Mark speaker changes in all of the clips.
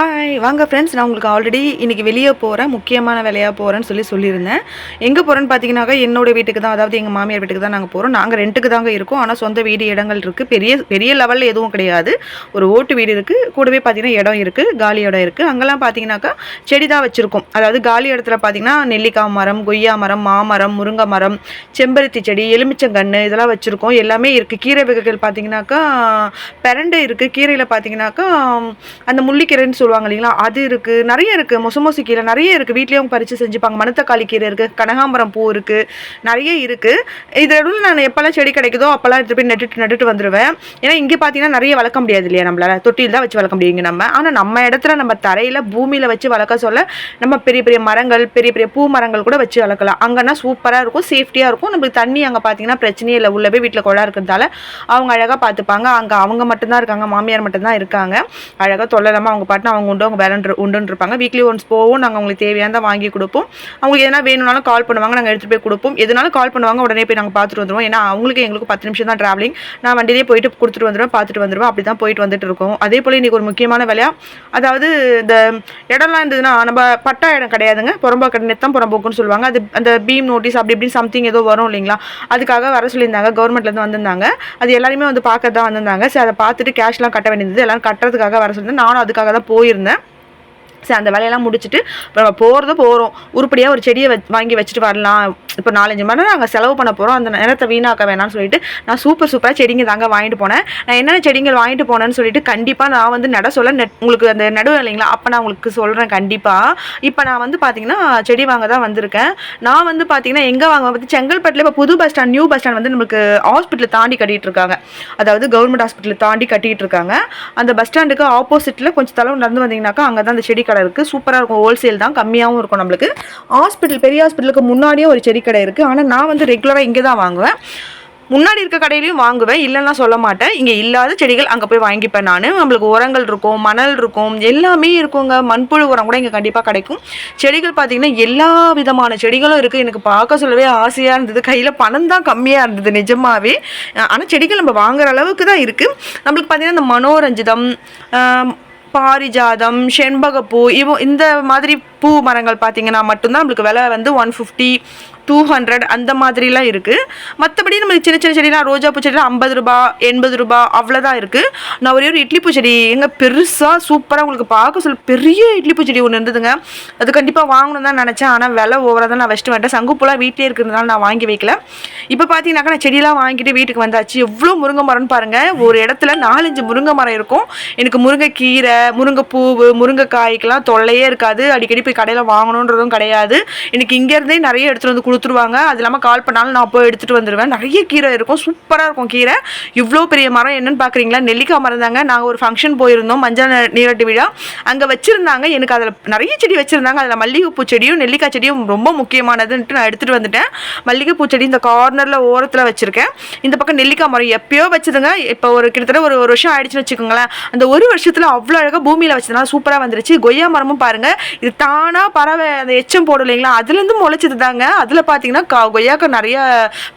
Speaker 1: Hi வாங்க friends நான் உங்களுக்கு ஆல்ரெடி இன்றைக்கி வெளியே போகிறேன் முக்கியமான வேலையாக போகிறேன்னு சொல்லி சொல்லியிருந்தேன். எங்கே போகிறேன்னு பார்த்தீங்கன்னாக்கா என்னோடய வீட்டுக்கு தான் அதாவது எங்கள் மாமியார் வீட்டுக்கு தான் நாங்கள் போகிறோம் நாங்கள் ரெண்டுக்கு தாங்க இருக்கோம். ஆனால் சொந்த வீடு இடங்கள் இருக்குது பெரிய பெரிய லெவலில் எதுவும் கிடையாது. ஒரு ஓட்டு வீடு இருக்குது கூடவே பார்த்தீங்கன்னா இடம் இருக்குது காலி இடம் இருக்குது அங்கெல்லாம் பார்த்தீங்கன்னாக்கா செடி தான் வச்சுருக்கோம். அதாவது காலி இடத்துல பார்த்தீங்கன்னா நெல்லிக்காய் மரம் கொய்யா மரம் மாமரம் முருங்கை மரம் செம்பருத்தி செடி எலுமிச்சங்கன்று இதெல்லாம் வச்சுருக்கோம். எல்லாமே இருக்குது கீரை வகைகள் பார்த்தீங்கன்னாக்கா பிரண்டை இருக்குது கீரையில் பார்த்தீங்கன்னாக்கா அந்த முள்ளிக்கீரைன்னு சொல்லுவாங்க இல்லைங்களா? அது இருக்குது நிறைய இருக்குது மொசமோசி கீரை நிறைய இருக்குது வீட்லேயும் பறித்து செஞ்சுப்பாங்க. மணத்தக்காளி கீரை இருக்குது கனகாம்பரம் பூ இருக்குது நிறைய இருக்குது இதோட நான் எப்போல்லாம் செடி கிடைக்குதோ அப்போல்லாம் எடுத்து போய் நட்டுட்டு நட்டுட்டு வந்துடுவேன் ஏன்னா இங்கே பார்த்தீங்கன்னா நிறைய வளர்க்க முடியாது இல்லையா நம்மளால? தொட்டியில் தான் வச்சு வளர்க்க முடியுங்க நம்ம. ஆனால் நம்ம இடத்துல நம்ம தரையில் பூமியில் வச்சு வளர்க்க சொல்ல நம்ம பெரிய பெரிய மரங்கள் பெரிய பெரிய பூ மரங்கள் கூட வச்சு வளர்க்கலாம். அங்கன்னா சூப்பராக இருக்கும். சேஃப்டியாக இருக்கும். நம்மளுக்கு தண்ணி அங்கே பார்த்தீங்கன்னா பிரச்சனையே இல்லை. உள்ள போய் வீட்டில் குழா இருக்கிறதால அவங்க அழகாக பார்த்துப்பாங்க அங்கே அவங்க மட்டும்தான் இருக்காங்க. மாமியார் மட்டும்தான் இருக்காங்க. அழகாக தொல்லலாமல் அவங்க பாட்டு அவங்க அவங்க உண்டு அவங்க வேலை உண்டுன்னு இருப்பாங்க வீக்லி ஒன்ஸ் போவோம் நாங்கள் அவங்களுக்கு தேவையானதை வாங்கி கொடுப்போம். அவங்களுக்கு எதனா வேணும்னாலும் கால் பண்ணுவாங்க நாங்கள் எடுத்துகிட்டு போய் கொடுப்போம். எதுனாலும் கால் பண்ணுவாங்க உடனே போய் நாங்கள் பார்த்துட்டு வந்துடுவோம் ஏன்னா அவங்களுக்கு எங்களுக்கு பத்து நிமிஷம் தான் ட்ராவலிங் நான் வண்டியிலே போயிட்டு கொடுத்துட்டு வந்துடுவேன் பார்த்துட்டு வந்துடுவேன் அப்படி தான் போயிட்டு வந்துட்டு இருக்கோம். அதே போல் இன்றைக்கி ஒரு முக்கியமான வேலையாக அதாவது இந்த இடம்லாம் இருந்ததுன்னா நம்ம பட்டா இடம் கிடையாதுங்க. புறம்போக்கு நெத்தம் புறம்போக்குன்னு சொல்லுவாங்க. அது அந்த பீம் நோட்டீஸ் அப்படி இப்படின்னு சம்திங் ஏதோ வரும் இல்லைங்களா? அதுக்காக வர சொல்லியிருந்தாங்க. கவர்மெண்ட்லேருந்து வந்திருந்தாங்க. அது எல்லாருமே வந்து பார்க்க தான் வந்திருந்தாங்க. சரி அதை பார்த்துட்டு கேஷ்லாம் கட்ட வேண்டியது. எல்லாம் கட்டுறதுக்காக வர சொல்லியிருந்தேன். நானும் அதுக்காக தான் போய் പോയിരുന്നേ சரி அந்த வேலையெல்லாம் முடிச்சுட்டு இப்போ நம்ம போகிறத போகிறோம் உருப்படியாக ஒரு செடியை வாங்கி வச்சுட்டு வரலாம். இப்போ நாலஞ்சு மணி நேரம் நாங்கள் செலவு பண்ண போகிறோம் அந்த நேரத்தை வீணாக்க வேணாம்னு சொல்லிட்டு நான் சூப்பர் சூப்பராக செடிங்க தாங்க வாங்கிட்டு போனேன். நான் என்னென்ன செடிங்கள் வாங்கிட்டு போனேன்னு சொல்லிட்டு கண்டிப்பாக நான் வந்து நட சொல்ல நெட் உங்களுக்கு அந்த நடுவு இல்லைங்களா? அப்போ நான் உங்களுக்கு சொல்கிறேன் கண்டிப்பாக இப்போ நான் வந்து பார்த்தீங்கன்னா செடி வாங்க தான் வந்திருக்கேன். நான் வந்து பார்த்தீங்கன்னா எங்கே வாங்க வந்து செங்கல்பட்டில் இப்போ புது bus stand new bus stand வந்து நம்மளுக்கு ஹாஸ்பிட்டல் தாண்டி கட்டிட்டு இருக்காங்க. அதாவது கவர்மெண்ட் ஹாஸ்பிட்டல் தாண்டி கட்டிகிட்டு இருக்காங்க. அந்த பஸ் ஸ்டாண்டுக்கு ஆப்போசிட்டில் கொஞ்சம் தளவு நடந்து வந்தீங்கன்னாக்கா அங்கே தான் அந்த செடி கடை இருக்குது சூப்பராக இருக்கும். ஹோல்சேல் தான். கம்மியாகவும் இருக்கும் நம்மளுக்கு. ஹாஸ்பிட்டல் பெரிய ஹாஸ்பிட்டலுக்கு முன்னாடியே ஒரு செடி கடை இருக்குது ஆனால் நான் வந்து ரெகுலராக இங்கே தான் வாங்குவேன். முன்னாடி இருக்க கடையிலையும் வாங்குவேன். இல்லைன்னா சொல்ல மாட்டேன். இங்கே இல்லாத செடிகள் அங்கே போய் வாங்கிப்பேன் நான். நம்மளுக்கு உரங்கள் இருக்கும் மணல் இருக்கும் எல்லாமே இருக்குங்க. மண்புழு உரம் கூட இங்கே கண்டிப்பாக கிடைக்கும். செடிகள் பார்த்தீங்கன்னா எல்லா விதமான செடிகளும் இருக்குது எனக்கு பார்க்க சொல்லவே ஆசையாக இருந்தது. கையில் பணம் தான் கம்மியாக இருந்தது நிஜமாகவே ஆனால் செடிகள் நம்ம வாங்குற அளவுக்கு தான் இருக்குது நம்மளுக்கு பார்த்திங்கன்னா இந்த மனோரஞ்சிதம் பாரிஜாதம் செண்பகப்பூ இவ இந்த மாதிரி பூ மரங்கள் பார்த்தீங்கன்னா மட்டும்தான் நம்மளுக்கு விலை வந்து ஒன் ஃபிஃப்டி டூ ஹண்ட்ரட் அந்த மாதிரிலாம் இருக்குது மற்றபடி நம்மளுக்கு சின்ன சின்ன செடிலாம் ரோஜா பூ செடிலாம் ஐம்பது ரூபா எண்பது ரூபா அவ்வளோதான் இருக்குது நான் ஒரே ஒரு இட்லி பூ செடி எங்கே பெருசாக சூப்பராக உங்களுக்கு பார்க்க சொல்ல பெரிய இட்லி பூ செடி ஒன்று இருந்ததுங்க. அது கண்டிப்பாக வாங்கணும் தான் நினச்சேன். ஆனால் விலை ஓவராக தான் நான் வச்சுட்டு வந்துட்டேன். சங்குப்பூலாம் வீட்டிலே இருக்கிறதுனால நான் வாங்கி வைக்கல. இப்போ பார்த்தீங்கன்னாக்கா நான் செடியெல்லாம் வாங்கிட்டு வீட்டுக்கு வந்தாச்சு. எவ்வளோ முருங்கை மரம்னு பாருங்கள் ஒரு இடத்துல நாலஞ்சு முருங்கை மரம் இருக்கும். எனக்கு முருங்கைக்கீரை முருங்கைப்பூவு முருங்கைக்காய்க்கெலாம் தொல்லையே இருக்காது. அடிக்கடி போய் கடையில் வாங்கணுன்றதும் கிடையாது. எனக்கு இங்கேருந்தே நிறைய எடுத்துகிட்டு வந்து கொடுத்துருவாங்க. அது இல்லாமல் கால் பண்ணாலும் நான் போய் எடுத்துகிட்டு வந்துடுவேன் நிறைய கீரை இருக்கும். சூப்பராக இருக்கும் கீரை. இவ்வளோ பெரிய மரம் என்னென்னு பார்க்குறீங்களா நெல்லிக்காய் மரம் தாங்க. நாங்கள் ஒரு ஃபங்க்ஷன் போயிருந்தோம். மஞ்சள் நீராட்டு விழா. அங்கே வச்சுருந்தாங்க. எனக்கு அதில் நிறைய செடி வச்சுருந்தாங்க. அதில் மல்லிகைப்பூ செடியும் நெல்லிக்காய் செடியும் ரொம்ப முக்கியமானதுன்ட்டு நான் எடுத்துகிட்டு வந்துட்டேன். மல்லிகைப்பூ செடி இந்த கார்னரில் ஓரத்தில் வச்சுருக்கேன். இந்த பக்கம் நெல்லிக்காய் மரம் எப்பயோ வச்சதுங்க. இப்போ ஒரு கிட்டத்தட்ட ஒரு ஒரு வருஷம் ஆயிடுச்சுன்னு வச்சுக்கோங்களேன். அந்த ஒரு வருஷத்தில் அவ்வளோ அழகாக பூமியில் வச்சதுனால சூப்பராக வந்துருச்சு. கொய்யா மரமும் பாருங்கள் இது தான் தானாக பறவை அந்த எச்சம் போடும் இல்லைங்களா? அதுலேருந்து முளைச்சது தாங்க அதில் பார்த்தீங்கன்னா கா கொய்யாக்கா நிறைய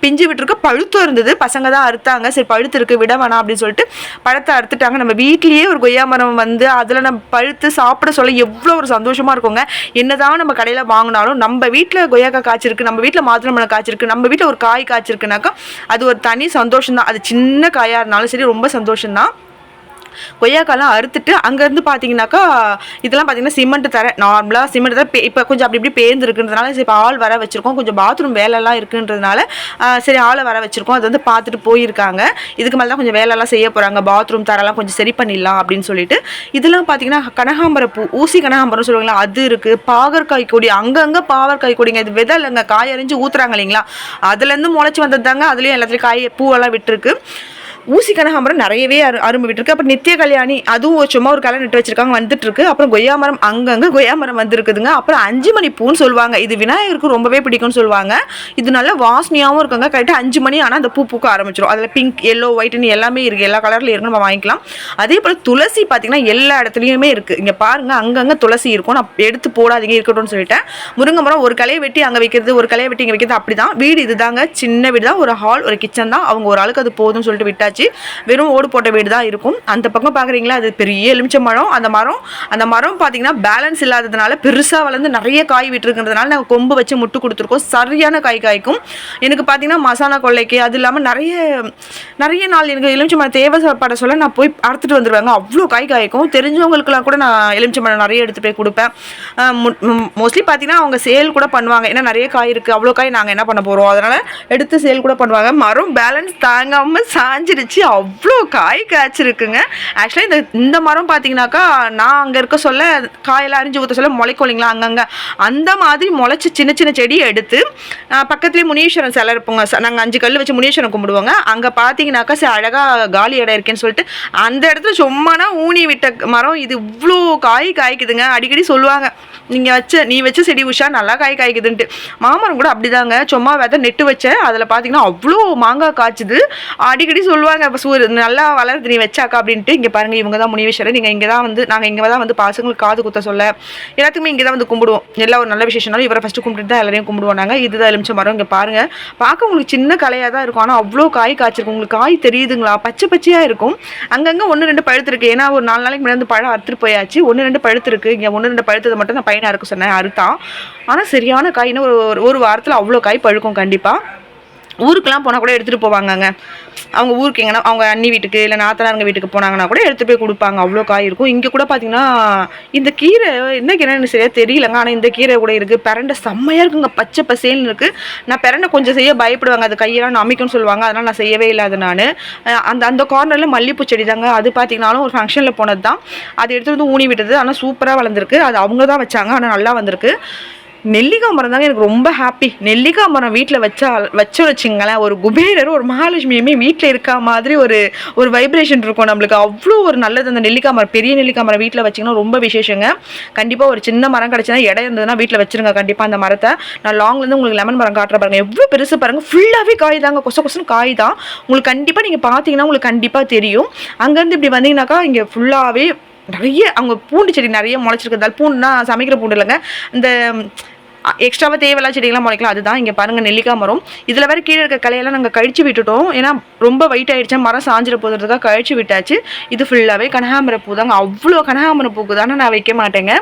Speaker 1: பிஞ்சு விட்டுருக்கு. பழுத்தும் இருந்தது. பசங்க தான் அறுத்தாங்க. சரி பழுத்து இருக்கு. விட வேணாம் அப்படின்னு சொல்லிட்டு பழத்தை அறுத்துட்டாங்க. நம்ம வீட்லேயே ஒரு கொய்யா மரம் வந்து அதில் நம்ம பழுத்து சாப்பிட சொல்ல எவ்வளோ ஒரு சந்தோஷமாக இருக்குங்க. என்னதான் நம்ம கடையில் வாங்கினாலும் நம்ம வீட்டில் கொய்யாக்கா காய்ச்சிருக்கு நம்ம வீட்டில் மாதுளம்பழம் காய்ச்சிருக்கு நம்ம வீட்டில் ஒரு காய் காய்ச்சிருக்குனாக்கா அது ஒரு தனி சந்தோஷம் தான் அது சின்ன காயாக இருந்தாலும் சரி ரொம்ப சந்தோஷம் தான் கொய்யாக்காலாம் அறுத்துட்டு அங்கேருந்து பார்த்தீங்கன்னாக்கா இதெல்லாம் பார்த்தீங்கன்னா சிமெண்ட் தர நார்மலாக சிமெண்ட் தர இப்போ கொஞ்சம் அப்படி இப்படி பேர்ந்துருக்குன்றதுனால சரி இப்போ ஆள் வர வச்சுருக்கோம். கொஞ்சம் பாத்ரூம் வேலைலாம் இருக்குன்றதுனால சரி ஆளை வர வச்சுருக்கோம். அது வந்து பார்த்துட்டு போயிருக்காங்க. இதுக்கு மேலே தான் கொஞ்சம் வேலைலாம் செய்ய போகிறாங்க பாத்ரூம் தரெல்லாம் கொஞ்சம் சரி பண்ணிடலாம் அப்படின்னு சொல்லிட்டு. இதெல்லாம் பார்த்தீங்கன்னா கனகாம்பர பூ ஊசி கனகாம்பரம் சொல்லுவாங்களா அது இருக்குது பாகற்காய் கொடி அங்கங்கே பாவற்காய் கொடிங்க. இது விதை இல்லைங்க காய் அரிஞ்சு ஊற்றுறாங்க இல்லைங்களா? அதுலேருந்து முளைச்சி வந்தது தாங்க அதுலேயும் எல்லாத்துலேயும் காய் பூவெல்லாம் விட்டுருக்கு. ஊசி கனகாமரம் நிறையவே அரு அரும்பு விட்டுருக்கு அப்புறம் நித்திய கல்யாணி அதுவும் ஒரு சும்மா ஒரு கலை நட்டு வச்சிருக்காங்க வந்துட்டு இருக்கு அப்புறம் கொய்யா மரம் அங்கங்கே கொய்யா மரம் வந்திருக்குதுங்க. அப்புறம் அஞ்சு மணி பூன்னு சொல்லுவாங்க. இது விநாயகருக்கு ரொம்பவே பிடிக்கும்னு சொல்லுவாங்க. இது நல்ல வாசனையாகவும் இருக்குங்க. கரெக்டாக அஞ்சு மணி ஆனால் அந்த பூ பூக்க ஆரம்பிச்சிடும் அதில் பிங்க் எல்லோ ஒயிட்னு எல்லாமே இருக்குது எல்லா கலரில் இருக்கு நம்ம வாங்கிக்கலாம். அதே போல் துளசி பார்த்தீங்கன்னா எல்லா இடத்துலையுமே இருக்குது இங்கே பாருங்க அங்கங்கே துளசி இருக்கும். நான் எடுத்து போடாதீங்க இருக்கட்டும்னு சொல்லிட்டேன். முருங்கை மரம் ஒரு கலையை வெட்டி அங்கே வைக்கிறது ஒரு கலையை வெட்டி இங்கே வைக்கிறது அப்படி தான் வீடு இதுதாங்க. சின்ன வீடு தான் ஒரு ஹால் ஒரு கிச்சன் தான். அவங்க ஒரு ஆளுக்கு அது போதும்னு சொல்லிட்டு விட்டாச்சு. போட்டாச்சு வெறும் ஓடு போட்ட வீடு தான் இருக்கும். அந்த பக்கம் பார்க்குறீங்களா அது பெரிய எலுமிச்சை மரம் அந்த மரம் அந்த மரம் பார்த்தீங்கன்னா பேலன்ஸ் இல்லாததுனால பெருசாக வளர்ந்து நிறைய காய் விட்டுருக்கிறதுனால நாங்கள் கொம்பு வச்சு முட்டு கொடுத்துருக்கோம். சரியான காய் காய்க்கும். எனக்கு பார்த்தீங்கன்னா மசாலா கொள்ளைக்கு அது இல்லாமல் நிறைய நிறைய நாள் எனக்கு எலுமிச்சை மரம் தேவைப்பட சொல்ல நான் போய் அறுத்துட்டு வந்துடுவாங்க அவ்வளோ காய் காய்க்கும். தெரிஞ்சவங்களுக்குலாம் கூட நான் எலுமிச்சை மரம் நிறைய எடுத்துகிட்டு போய் கொடுப்பேன். மோஸ்ட்லி பார்த்தீங்கன்னா அவங்க சேல் கூட பண்ணுவாங்க. ஏன்னா நிறைய காய் இருக்குது அவ்வளோ காய் நாங்கள் என்ன பண்ண போகிறோம் அதனால் எடுத்து சேல் கூட பண்ணுவாங்க. மரம் பேலன்ஸ் தாங்காமல் சாஞ்சிருச்சு. அவ்வளோ காய் காய்ச்சிருக்குங்க. ஆக்சுவலாக இந்த இந்த மரம் பார்த்தீங்கன்னாக்கா நான் அங்கே இருக்க சொல்ல காயெல்லாம் அரிஞ்சு ஊற்ற சொல்ல முளைக்கும் இல்லைங்களா அங்கங்கே. அந்த மாதிரி முளைச்சி சின்ன சின்ன செடியை எடுத்து பக்கத்துலேயே முனீஸ்வரன் சிலை இருப்போங்க நாங்கள் அஞ்சு கல் வச்சு முனீஸ்வரன் கும்பிடுவோங்க. அங்கே பார்த்தீங்கன்னாக்கா சரி அழகாக காலி இடம் இருக்கேன்னு சொல்லிட்டு அந்த இடத்துல சும்மானா ஊனி விட்ட மரம். இது இவ்வளோ காய் காய்க்குதுங்க. அடிக்கடி சொல்லுவாங்க. நீங்கள் வச்ச நீ வச்ச செடி உஷா நல்லா காய் காய்க்குதுன்ட்டு. மாமரம் கூட அப்படிதாங்க. சும்மா விதை நெட்டு வச்சேன் அதில் பார்த்தீங்கன்னா அவ்வளோ மாங்காய் காய்ச்சுது. அடிக்கடி சொல்லுவாங்க இப்போ சூரிய நல்லா வளருது நீ வச்சாக்கா? அப்படின்ட்டு. இங்கே பாருங்கள் இவங்க தான் முனிவேஸ்வரர். நீங்கள் இங்கே தான் வந்து நாங்கள் இங்கே தான் வந்து பசங்களுக்கு காது குத்த சொல்ல. எல்லாத்துக்குமே இங்கே தான் வந்து கும்பிடுவோம். எல்லா ஒரு நல்ல விசேஷம்னாலும் இவரை ஃபஸ்ட்டு கும்பிட்டு தான் எல்லாரையும் கும்பிடுவோம் நாங்கள் இதுதான் எலுமிச்ச மரம். இங்கே பாருங்கள் பார்க்க உங்களுக்கு சின்ன கலையாக தான் இருக்கும். ஆனால் அவ்வளோ காய் காய்ச்சிருக்கும் உங்களுக்கு காய் தெரியுதுங்களா? பச்சை பச்சையாக இருக்கும். அங்கங்கே ஒன்று ரெண்டு பழுத்துருக்கு. ஏன்னா ஒரு நாலு நாளைக்கு முன்னாடி வந்து பழம் அறுத்துட்டு போயாச்சு. ஒன்று ரெண்டு பழுத்துருக்கு. இங்கே ஒன்று ரெண்டு பழுத்தது மட்டும் நான் பையனாக இருக்க சொன்னேன் அறுத்தான் ஆனால் சரியான காய் இன்னும் ஒரு- ஒரு வாரத்தில் அவ்வளோ காய் பழுக்கும் கண்டிப்பாக ஊருக்கெலாம் போனால் கூட எடுத்துகிட்டு போவாங்கங்க. அவங்க ஊருக்கு எங்கன்னா அவங்க அண்ணி வீட்டுக்கு இல்லை நாத்தனாருங்க வீட்டுக்கு போனாங்கன்னா கூட எடுத்துகிட்டு போய் கொடுப்பாங்க. அவ்வளோ காய் இருக்கும். இங்கே கூட பார்த்தீங்கன்னா இந்த கீரை என்ன கீரைன்னு சரியாக தெரியலங்க. ஆனால் இந்த கீரை கூட இருக்குது பிறண்டை செம்மையாக இருக்குங்க. பச்சை பசேல்னு இருக்குது நான் பிறண்டை கொஞ்சம் செய்ய பயப்படுவாங்க. அது கையெல்லாம் நமிக்கும்னு சொல்லுவாங்க. அதனால் நான் செய்யவே இல்லை அது நான். அந்த அந்த கார்னரில் மல்லிப்பூ செடி தாங்க அது பார்த்தீங்கன்னாலும் ஒரு ஃபங்க்ஷனில் போனது தான் அது எடுத்துகிட்டு வந்து ஊனி விட்டது. ஆனால் சூப்பராக வளர்ந்துருக்கு. அது அவங்க தான் வச்சாங்க. ஆனால் நல்லா வந்திருக்கு. நெல்லிக்காய் மரம் தாங்க எனக்கு ரொம்ப ஹாப்பி நெல்லிக்காய் மரம் வீட்டில் வச்சா வச்சு வச்சுங்களேன் ஒரு குபேரர் ஒரு மகாலட்சுமியுமே வீட்டில் இருக்கா மாதிரி ஒரு ஒரு வைப்ரேஷன் இருக்கும் நம்மளுக்கு. அவ்வளோ ஒரு நல்லது அந்த நெல்லிக்காய் மரம் பெரிய நெல்லிக்காய் மரம் வீட்டில் வச்சிங்கன்னா ரொம்ப விசேஷங்க. கண்டிப்பாக ஒரு சின்ன மரம் கிடச்சினா இடம் இருந்ததுன்னா வீட்டில் வச்சிருங்க கண்டிப்பாக அந்த மரத்தை. நான் லாங்லேருந்து உங்களுக்கு லெமன் மரம் காட்டுற பாருங்க. எவ்வளோ பெருசு பாருங்கள் ஃபுல்லாகவே காய் தாங்க கொச கொசன்னு காய் தான் உங்களுக்கு கண்டிப்பாக நீங்கள் பார்த்தீங்கன்னா உங்களுக்கு கண்டிப்பாக தெரியும். அங்கேருந்து இப்படி வந்தீங்கன்னாக்கா இங்கே ஃபுல்லாகவே நிறைய அவங்க பூண்டு செடி நிறைய முளைச்சிருக்கிறதால பூண்டுனா சமைக்கிற பூண்டு இல்லைங்க. இந்த எக்ஸ்ட்ராவாக தேவையில்லாத செடிகள்லாம் முளைக்கலாம். அதுதான் இங்கே பாருங்கள் நெல்லிக்காய் மரம். இதில் வேறு கீழே இருக்க கலையெல்லாம் நாங்கள் கழிச்சு விட்டுட்டோம். ஏன்னா ரொம்ப வெயிட் ஆகிடுச்சா மரம் சாஞ்சிட போகிறதுக்காக கழிச்சு விட்டாச்சு. இது ஃபுல்லாகவே கனகாமர பூ தாங்க. அவ்வளோ கனகாமர பூக்கு தானே நான் வைக்க மாட்டேங்க.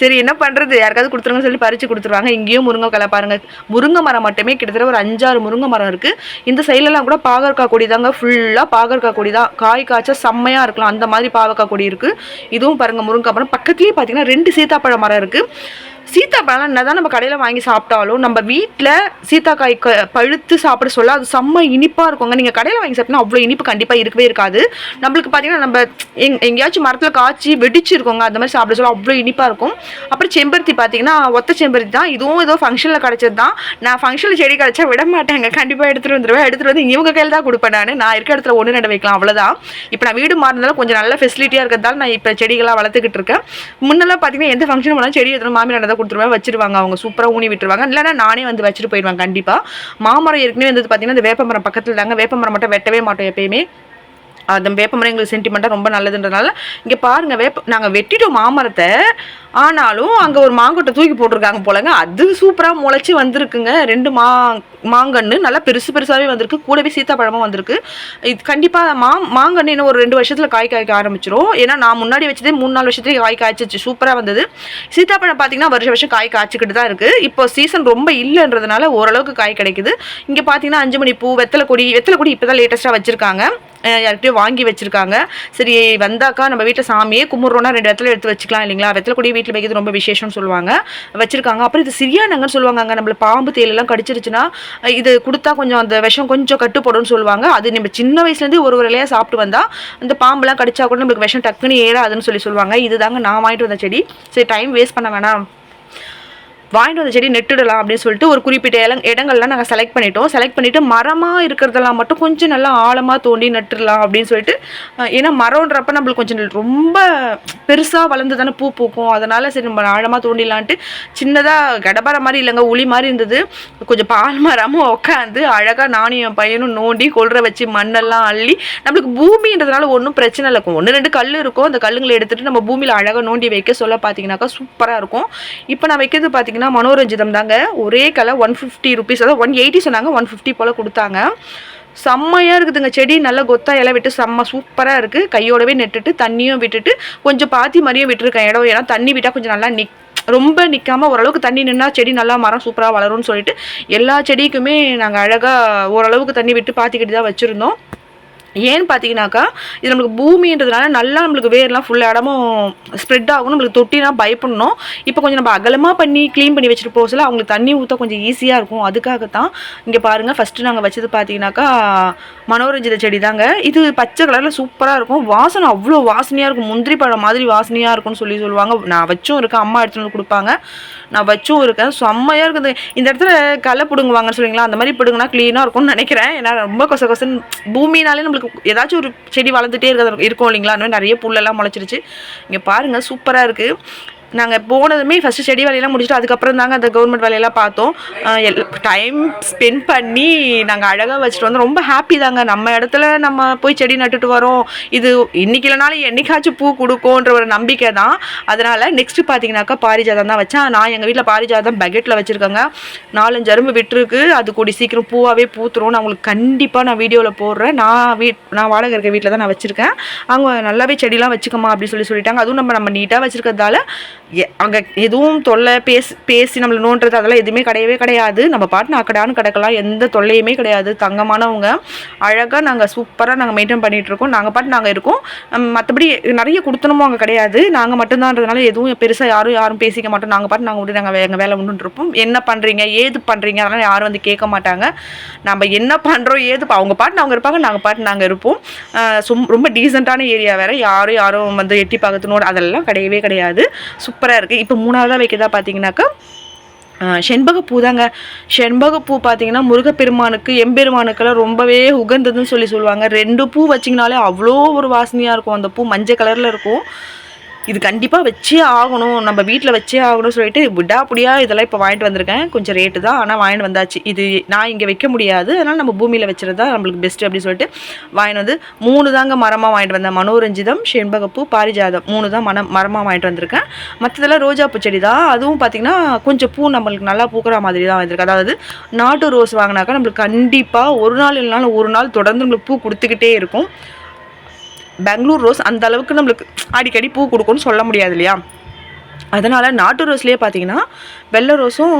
Speaker 1: சரி என்ன பண்ணுறது யாருக்காவது கொடுத்துருங்கன்னு சொல்லி பறித்து கொடுத்துருவாங்க. இங்கேயும் முருங்கைக்கலை பாருங்கள் முருங்கை மரம் மட்டுமே கிட்டத்தட்ட ஒரு அஞ்சாறு முருங்கை மரம் இருக்குது இந்த சைட்லலாம் கூட பாகற்காய் கொடி தாங்க. ஃபுல்லாக பாகற்காய் கொடி தான். காய் காய்ச்சா செம்மையாக இருக்கலாம். அந்த மாதிரி பாவக்காய் கொடி இருக்குது இதுவும் பாருங்கள் முருங்கை மரம். பக்கத்துலேயே பார்த்தீங்கன்னா ரெண்டு சீத்தாப்பழ மரம் இருக்குது சீத்தாப்பழம் என்னதான் நம்ம கடையில் வாங்கி சாப்பிட்டாலும் நம்ம வீட்டில் சீத்தாக்காய் க பழுத்து சாப்பிட சொல்ல அது செம்ம இனிப்பாக இருக்குங்க. நீங்கள் கடையில் வாங்கி சாப்பிட்டா அவ்வளோ இனிப்பு கண்டிப்பாக இருக்கவே இருக்காது. நம்மளுக்கு பார்த்தீங்கன்னா நம்ம எங் எங்கேயாச்சும் மரத்தில் காய்ச்சி வெடிச்சிருக்கோங்க அந்த மாதிரி சாப்பிட சொல்ல அவ்வளோ இனிப்பாக இருக்கும். அப்புறம் செம்பருத்தி பார்த்தீங்கன்னா ஒத்த செம்பருத்தி தான். இதுவும் ஏதோ ஃபங்க்ஷனில் கிடச்சது தான். நான் ஃபங்க்ஷனில் செடி கிடச்சா விட மாட்டேங்க. கண்டிப்பாக எடுத்துகிட்டு வந்துடுவேன் எடுத்துகிட்டு வந்து இவங்க கையில் தான் கொடுப்பேன் நான். நான் இருக்க இடத்துல ஒன்று நட வைக்கலாம் அவ்வளோதான் இப்போ நான் வீடு மாறினாலும் கொஞ்சம் நல்ல ஃபெசிலிட்டியாக இருக்கிறதால நான் இப்போ செடிகளாக வளர்த்துக்கிட்டு இருக்கேன். முன்னெல்லாம் பார்த்தீங்கன்னா எந்த ஃபங்க்ஷன் போனாலும் செடி எடுத்துகிட்டு மாமியார் தான் கொடுத்துருவேன் வச்சிருவாங்க அவங்க சூப்பராக ஊனி விட்டுருவாங்க. இல்லைனா நானே வந்து வச்சுட்டு போயிடுவேன் கண்டிப்பாக மாமரம் ஏற்கனவே வந்து பார்த்தீங்கன்னா இந்த வேப்பமரம் பக்கத்தில் தாங்க வேப்பமரம் மட்டும் வெட்டவே மாட்டோம் எப்பயுமே. அந்த வேப்பமரம் எங்களுக்கு சென்டிமெண்ட்டாக ரொம்ப நல்லதுன்றதுனால இங்கே பாருங்கள் வேப்ப நாங்கள் வெட்டிட்டோம் மாமரத்தை. ஆனாலும் அங்கே ஒரு மாங்கொட்டை தூக்கி போட்டிருக்காங்க போலங்க. அது சூப்பராக முளைச்சி வந்திருக்குங்க. ரெண்டு மா மாங்கன்று நல்லா பெருசு பெருசாகவே வந்திருக்கு. கூடவே சீத்தாப்பழமும் வந்திருக்கு. இது கண்டிப்பாக மா மாங்கன்று இன்னும் ஒரு ரெண்டு வருஷத்தில் காய் காய்க்க ஆரம்பிச்சிரும். ஏன்னா நான் முன்னாடி வச்சதே மூணு நாலு வருஷத்துலேயே காய் காய்ச்சிச்சு. சூப்பராக வந்தது. சீத்தாப்பழம் பார்த்தீங்கன்னா வருஷம் வருஷம் காய் காய்ச்சிக்கிட்டு தான் இருக்குது இப்போ சீசன் ரொம்ப இல்லைன்றதுனால ஓரளவுக்கு காய் கிடைக்குது. இங்கே பார்த்தீங்கன்னா அஞ்சு மணி பூ வெத்தலை கொடி வெத்தலை கொடி இப்போ தான் லேட்டஸ்ட்டாக வச்சுருக்காங்க. யார்கிட்டயும் வாங்கி வச்சிருக்காங்க. சரி வந்தாக்கா நம்ம வீட்டில் சாமியே கும்பிட்றோன்னா ரெண்டு இடத்துல எடுத்து வச்சுக்கலாம் இல்லைங்களா? வெத்தலை கொடி வீட்டில் வைக்கிறது ரொம்ப விசேஷம்னு சொல்லுவாங்க. வச்சிருக்காங்க. அப்புறம் இது சிறியானங்கன்னு சொல்லுவாங்க அங்கே நம்மள பாம்பு தேலெல்லாம் கடிச்சிருச்சுன்னா இது கொடுத்தா கொஞ்சம் அந்த விஷம் கொஞ்சம் கட்டுப்படும்னு சொல்லுவாங்க. அது நம்ம சின்ன வயசுலேருந்து ஒரு ஒரு இலையாக சாப்பிட்டு வந்தால் அந்த பாம்புலாம் கடிச்சா கூட நம்மளுக்கு விஷம் டக்குன்னு ஏறாதுன்னு சொல்லி சொல்லுவாங்க. இதுதாங்க நான் வாங்கிட்டு வந்த செடி. சரி டைம் வேஸ்ட் பண்ண வேணாம். வாங்கிட்டு வந்த செடி நெட்டுடலாம் அப்படின்னு சொல்லிட்டு ஒரு குறிப்பிட்ட இடம் இடங்கள்லாம் நாங்கள் செலக்ட் பண்ணிட்டோம். செலக்ட் பண்ணிவிட்டு மரமாக இருக்கிறதெல்லாம் மட்டும் கொஞ்சம் நல்லா ஆழமாக தோண்டி நட்டுடலாம் அப்படின்னு சொல்லிட்டு ஏன்னா மரம்ன்றப்ப நம்மளுக்கு கொஞ்சம் ரொம்ப பெருசாக வளர்ந்து தானே பூ பூக்கும். அதனால் சரி நம்ம ஆழமாக தோண்டிடலான்ட்டு சின்னதாக கடபார மாதிரி இல்லைங்க உளி மாதிரி இருந்தது. கொஞ்சம் பால் மரமும் உட்காந்து அழகாக நானும் என் பையனும் நோண்டி கொள்ற வச்சு மண்ணெல்லாம் அள்ளி நம்மளுக்கு பூமின்றதுனால ஒன்றும் பிரச்சனை இல்லை. ஒன்று ரெண்டு கல் இருக்கும். அந்த கல்லுங்களை எடுத்துகிட்டு நம்ம பூமியில் அழகாக நோண்டி வைக்க சொல்ல பார்த்தீங்கன்னாக்கா சூப்பராக இருக்கும். இப்போ நான் வைக்கிறது பார்த்தீங்கன்னா மனோரஞ்சிதம் தாங்க ஒரே கலை ஒன் ஃபிஃப்டி ருபீஸ் அதாவது ஒன் எயிட்டி சொன்னாங்க ஒன் ஃபிஃப்டி போல் கொடுத்தாங்க. செம்மையாக இருக்குதுங்க செடி. நல்லா கொத்தா இலை விட்டு செம்ம சூப்பராக இருக்குது கையோடவே நெட்டுட்டு தண்ணியும் விட்டுட்டு கொஞ்சம் பாத்தி மாதிரியும் விட்டுருக்கேன். இடம் ஏன்னா தண்ணி விட்டால் கொஞ்சம் நல்லா நிக் ரொம்ப நிற்காம ஓரளவுக்கு தண்ணி நின்னா செடி நல்லா மரம் சூப்பராக வளரும்னு சொல்லிட்டு எல்லா செடிக்குமே நாங்கள் அழகாக ஓரளவுக்கு தண்ணி விட்டு பாத்திக்கிட்டு தான் வச்சுருந்தோம். ஏன்னு பார்த்தீங்கன்னாக்கா இது நம்மளுக்கு பூமின்றதுனால நல்லா நம்மளுக்கு வேர்லாம் ஃபுல் இடமும் ஸ்ப்ரெட் ஆகும் நம்மளுக்கு தொட்டினா பயப்படணும். இப்போ கொஞ்சம் நம்ம அகலமாக பண்ணி க்ளீன் பண்ணி வச்சுட்டு போகல சொல்ல அவங்களுக்கு தண்ணி ஊற்ற கொஞ்சம் ஈஸியாக இருக்கும். அதுக்காகத்தான் இங்கே பாருங்கள் ஃபஸ்ட்டு நாங்கள் வச்சது பார்த்தீங்கன்னாக்கா மனோரஞ்சித செடி தாங்க இது பச்சை கலரில் சூப்பராக இருக்கும். வாசனை அவ்வளோ வாசனையாக இருக்கும். முந்திரி பழம் மாதிரி வாசனையாக இருக்கும்னு சொல்லி சொல்லுவாங்க. நான் வச்சும் இருக்கேன் அம்மா எடுத்துகிட்டு வந்து கொடுப்பாங்க. நான் வச்சும் இருக்கேன். செம்மையாக இருக்குது. இந்த இடத்துல களை பிடுங்குவாங்கன்னு சொல்லுவீங்களா? அந்த மாதிரி பிடுங்கினா க்ளீனாக இருக்கும்னு நினைக்கிறேன். ஏன்னா ரொம்ப கொச கொசன் பூமினாலே நம்மளுக்கு ஏதாச்சும் ஒரு செடி வளர்ந்துட்டே இருக்கிறது இருக்கும் இல்லைங்களா? அந்த மாதிரி நிறைய புல்லெல்லாம் முளைச்சிருச்சு. இங்கே பாருங்கள் சூப்பராக இருக்குது நாங்கள் போனதுமே ஃபஸ்ட்டு செடி வேலையெல்லாம் முடிச்சுட்டு அதுக்கப்புறம் தாங்க அந்த கவர்மெண்ட் வேலையெல்லாம் பார்த்தோம். டைம் ஸ்பெண்ட் பண்ணி நாங்கள் அழகாக வச்சுட்டு வந்தோம். ரொம்ப ஹாப்பி தாங்க. நம்ம இடத்துல நம்ம போய் செடி நட்டுட்டு வரோம். இது இன்னைக்கு இல்லைனாலும் என்னைக்காச்சும் பூ கொடுக்கும்ன்ற ஒரு நம்பிக்கை தான். அதனால் நெக்ஸ்ட்டு பார்த்தீங்கன்னாக்கா பாரிஜாதம் தான் வச்சேன். நான் எங்கள் வீட்டில் பாரிஜாதம் பக்கெட்டில் வச்சுருக்கேங்க. நாலஞ்சு அரும்பு விட்டுருக்கு. அது கூடி சீக்கிரம் பூவாகவே பூத்துரும். நான் உங்களுக்கு கண்டிப்பாக நான் வீடியோவில் போடுறேன். நான் வீட் நான் வாடகை இருக்க வீட்டில் தான் நான் வச்சுருக்கேன். அவங்க நல்லாவே செடிலாம் வச்சுக்கோமா அப்படின்னு சொல்லி சொல்லிட்டாங்க. அதுவும் நம்ம நம்ம நீட்டாக வச்சுருக்கிறதால அங்கே எதுவும் தொல்லை பேசி பேசி நம்மளை நோண்டுறது அதெல்லாம் எதுவுமே கிடையவே கிடையாது. நம்ம பாட்டு அக்கடான்னு கிடக்கலாம். எந்த தொல்லையுமே கிடையாது. தங்கமானவங்க அழகாக நாங்கள் சூப்பராக நாங்கள் மெயின்டைன் பண்ணிகிட்ருக்கோம் நாங்கள் பாட்டு நாங்கள் இருக்கோம். மற்றபடி நிறைய கொடுத்தனமும் அங்கே கிடையாது. நாங்கள் மட்டும்தான்றதுனால எதுவும் பெருசாக யாரும் யாரும் பேசிக்க மாட்டோம். நாங்கள் பாட்டு நாங்கள் உண்டு நாங்கள் எங்கள் வேலை உண்டுன்னு இருப்போம் என்ன பண்ணுறீங்க ஏது பண்ணுறீங்க அதெல்லாம் யாரும் வந்து கேட்க மாட்டாங்க. நம்ம என்ன பண்ணுறோம் ஏது அவங்க பாட்டு அவங்க இருப்பாங்க நாங்கள் பாட்டு நாங்கள் இருப்போம். சும் ரொம்ப டீசெண்டான ஏரியா வேறு. யாரும் யாரும் வந்து எட்டி பார்க்கணும் அதெல்லாம் கிடையவே கிடையாது. சூப்பராக இருக்குது இப்போ மூணாவதாக வைக்கிறதா பார்த்தீங்கன்னாக்கா செண்பகப்பூ தாங்க செண்பகப்பூ பார்த்தீங்கன்னா முருகப்பெருமானுக்கு எம்பெருமானுக்கெல்லாம் ரொம்பவே உகந்ததுன்னு சொல்லி சொல்லுவாங்க. ரெண்டு பூ வச்சிங்கனாலே அவ்வளோ ஒரு வாசனையாக இருக்கும். அந்த பூ மஞ்சள் கலரில் இருக்கும். இது கண்டிப்பாக வச்சே ஆகணும். நம்ம வீட்டில் வச்சே ஆகணும்னு சொல்லிட்டு விடாப்புடியா இதெல்லாம் இப்போ வாங்கிட்டு வந்திருக்கேன். கொஞ்சம் ரேட்டு தான். ஆனால் வாங்கிட்டு வந்தாச்சு. இது நான் இங்கே வைக்க முடியாது. அதனால் நம்ம பூமியில் வச்சுறது தான் நம்மளுக்கு பெஸ்ட்டு அப்படின்னு சொல்லிட்டு வாங்கிட்டு வந்து மூணு தாங்க மரமாக வாங்கிட்டு வந்தேன். மனோரஞ்சிதம் செண்பகப்பூ பாரிஜாதம். மூணு தான் மனம் மரமாக வாங்கிட்டு வந்திருக்கேன். மற்றதெல்லாம் ரோஜா செடி தான். அதுவும் பார்த்திங்கன்னா கொஞ்சம் பூ நம்மளுக்கு நல்லா பூக்கிற மாதிரி தான் வந்திருக்கு. அதாவது நாட்டு ரோஸ் வாங்கினாக்கா நம்மளுக்கு கண்டிப்பாக ஒரு நாள் இல்லைனாலும் ஒரு நாள் தொடர்ந்து நம்மளுக்கு பூ கொடுத்துக்கிட்டே இருக்கும். பெங்களூர் ரோஸ் அந்த அளவுக்கு நம்மளுக்கு அடிக்கடி பூ கொடுக்கும்னு சொல்ல முடியாது இல்லையா? அதனால் நாட்டு ரோஸ்லேயே பார்த்தீங்கன்னா வெள்ளை ரோஸும்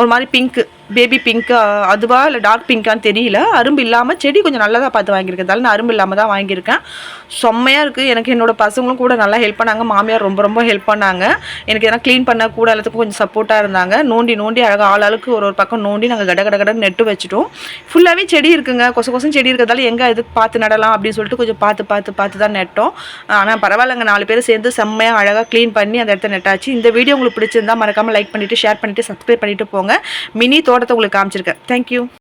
Speaker 1: ஒரு மாதிரி பிங்க்கு பேபி பிங்க்கு அதுவா இல்லை டார்க் பிங்க்கான்னு தெரியல. அரும்பு இல்லாமல் செடி கொஞ்சம் நல்லதாக பார்த்து வாங்கியிருக்கிறதால நான் அரும்பு இல்லாமல் தான் வாங்கியிருக்கேன். செம்மையாக இருக்குது எனக்கு என்னோட பசங்களும் கூட நல்லா ஹெல்ப் பண்ணாங்க. மாமியார் ரொம்ப ரொம்ப ஹெல்ப் பண்ணாங்க. எனக்கு எதனா க்ளீன் பண்ண கூட எல்லாத்துக்கும் கொஞ்சம் சப்போர்ட்டாக இருந்தாங்க. நோண்டி நோண்டி அழகாக ஆள் ஆளுக்கு ஒரு ஒரு பக்கம் நோண்டி நாங்கள் கட கட கட நெட்டு வச்சுட்டோம். ஃபுல்லாகவே செடி இருக்குங்க. கொச கொசம் செடி இருக்கிறதால எங்கே இது பார்த்து நடலாம் அப்படின்னு சொல்லிட்டு கொஞ்சம் பார்த்து பார்த்து பார்த்து தான் நெட்டோம். ஆனால் பரவாயில்லைங்க. நாலு பேர் சேர்ந்து செம்மையாக அழகாக க்ளீன் பண்ணி அந்த இடத்த நெட்டாச்சு. இந்த வீடியோ உங்களுக்கு பிடிச்சிருந்தா மறக்காமல் லைக் பண்ணிவிட்டு ஷேர் பண்ணிவிட்டு சப்ஸ்கிரைப் பண்ணிவிட்டு போங்க. மினி தோட்டத்தை உங்களுக்கு காமிச்சிருக்கேன். தேங்க்யூ